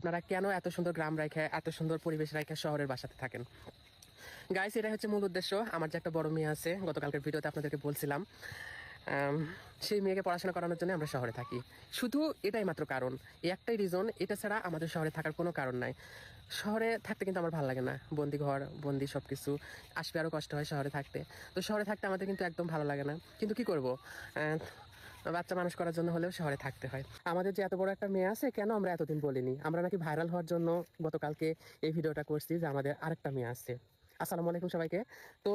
আপনারা কেন এত সুন্দর গ্রাম রাখে এত সুন্দর পরিবেশ রাখে শহরের বাসাতে থাকেন? গাইস এটা হচ্ছে মূল উদ্দেশ্য। আমার যে একটা বড় মেয়ে আছে, গতকালকের ভিডিওতে আপনাদেরকে বলছিলাম সেই মেয়েকে পড়াশোনা করানোর জন্য আমরা শহরে থাকি। শুধু এটাই মাত্র কারণ, এই একটাই রিজন এটা ছাড়া আমাদের শহরে থাকার কোনো কারণ নাই। শহরে থাকতে কিন্তু আমার ভালো লাগে না। বন্দি ঘর, বন্দি সব কিছু আসবে আরও কষ্ট হয় শহরে থাকতে। তো শহরে থাকতে আমাদের কিন্তু একদম ভালো লাগে না। কিন্তু কি করব? বাচ্চা মানুষ করার জন্য হলেও শহরে থাকতে হয়। আমাদের যে এত বড় একটা মেয়ে আছে, কেন আমরা এতদিন বলিনি? আমরা নাকি ভাইরাল হওয়ার জন্য গতকালকে এই ভিডিওটা করছি যে আমাদের আরেকটা মেয়ে আছে। আসসালামু আলাইকুম সবাইকে। তো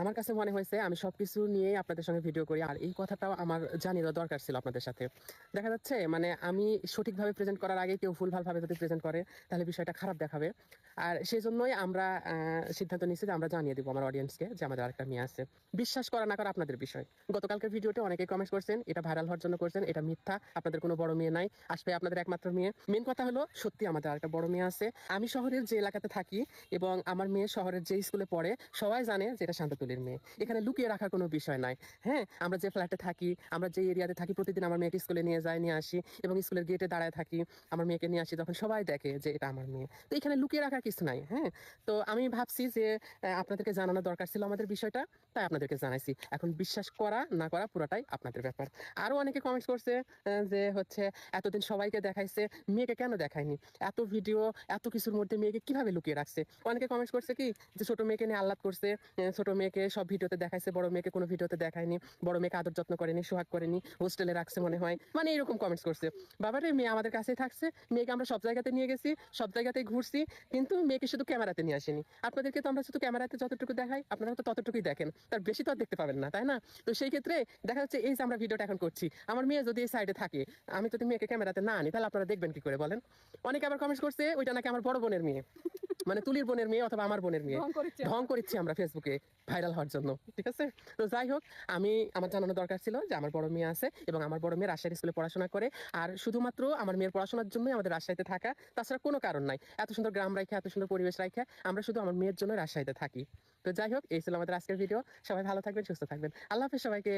আমার কাছে মনে হয়েছে আমি সবকিছু নিয়েই আপনাদের সঙ্গে ভিডিও করি। আর এই কথাটাও আমার জানি দরকার ছিল আপনাদের সাথে। দেখা যাচ্ছে মানে আমি সঠিকভাবে প্রেজেন্ট করার আগে কেউ ভুল ভালভাবে যদি প্রেজেন্ট করে, তাহলে বিষয়টা খারাপ দেখাবে। আর সেই জন্যই আমরা সিদ্ধান্ত নিচ্ছি যে আমরা জানিয়ে দিব আমার অডিয়েন্সকে যে আমাদের আরেকটা মেয়ে আছে। বিশ্বাস করা না করা আপনাদের বিষয়। গতকালকের ভিডিওতে অনেকে কমেন্ট করছেন, এটা ভাইরাল হওয়ার জন্য করছেন, এটা মিথ্যা, আপনাদের কোনো বড় মেয়ে নাই, আসবে আপনাদের একমাত্র মেয়ে। মেন কথা হলো, সত্যি আমাদের আরেকটা বড় মেয়ে আছে। আমি শহরের যে এলাকাতে থাকি এবং আমার মেয়ে শহরের যে স্কুলে পড়ে, সবাই জানে যে এটা শান্ততুলির মেয়ে। এখানে লুকিয়ে রাখার কোনো বিষয় নাই। হ্যাঁ আমরা যে ফ্ল্যাটে থাকি, আমরা যে এরিয়াতে থাকি, প্রতিদিন আমার মেয়েকে স্কুলে নিয়ে যাই, নিয়ে আসি এবং স্কুলের গেটে দাঁড়ায় থাকি। আমার মেয়েকে নিয়ে আসি তখন সবাই দেখে যে এটা আমার মেয়ে। তো এখানে লুকিয়ে রাখার কিছু নাই হ্যাঁ। তো আমি ভাবছি যে আপনাদেরকে জানানো দরকার ছিল আমাদের বিষয়টা, তাই আপনাদেরকে জানাইছি। এখন বিশ্বাস করা, না করা পুরোটাই আপনাদের ব্যাপার। আরও অনেকে কমেন্টস করছে যে হচ্ছে এতদিন সবাইকে দেখাইছে, মেয়েকে কেন দেখায়নি? এত ভিডিও এত কিছুর মধ্যে মেয়েকে কীভাবে লুকিয়ে রাখছে? অনেকে কমেন্টস করছে কি, যে ছোট মেয়েকে নিয়ে আহ্লাদ করছে ছোট মেয়েকে সব ভিডিওতে দেখাইছে, বড় মেয়েকে কোনো ভিডিওতে দেখায়নি, বড় মেয়েকে আদর যত্ন করেনি, সোহাগ করেনি, হোস্টেলে রাখছে মনে হয়। মানে এরকম কমেন্টস করছে। বাবারে মেয়ে আমাদের কাছেই থাকছে, মেয়েকে আমরা সব জায়গাতে নিয়ে গেছি, সব জায়গাতেই ঘুরছি, কিন্তু মেয়েকে শুধু ক্যামেরাতে নিয়ে আসেনি। আপনাদেরকে তো আমরা শুধু ক্যামেরাতে যতটুকু দেখাই, আপনারা তো ততটুকুই দেখেন। তার বেশি তো আর দেখতে পাবেন না, তাই না? তো সেই ক্ষেত্রে দেখা যাচ্ছে এই যে আমরা ভিডিওটা এখন করছি, আমার মেয়ে যদি এই সাইডে থাকে, আমি যদি মেয়েকে ক্যামেরাতে না আনি, তাহলে আপনারা দেখবেন কি করে বলেন? অনেকে আবার কমেন্টস করছে, ওইটা নাকি আমার বড় বোনের মেয়ে? মানে তুলির বোনের মেয়ে অথবা আমার বোনের মেয়ে। ঢং করেছি আমরা ফেসবুকে ভাইরাল হওয়ার জন্য ঠিক আছে? তো যাই হোক আমি আমার জানানো দরকার ছিল যে আমার বড় মেয়ে আছে এবং আমার বড় মেয়ে রাজশাহী স্কুলে পড়াশোনা করে। আর শুধুমাত্র আমার মেয়ের পড়াশোনার জন্যই আমাদের রাজশাহীতে থাকা তাছাড়া কোনো কারণ নাই। এত সুন্দর গ্রাম রাখে এত সুন্দর পরিবেশ রাখে আমরা শুধু আমার মেয়ের জন্য রাজশাহীতে থাকি। তো যাই হোক এই ছিল আমাদের আজকের ভিডিও সবাই ভালো থাকবেন সুস্থ থাকবেন। আল্লাহ হাফেজ সবাইকে।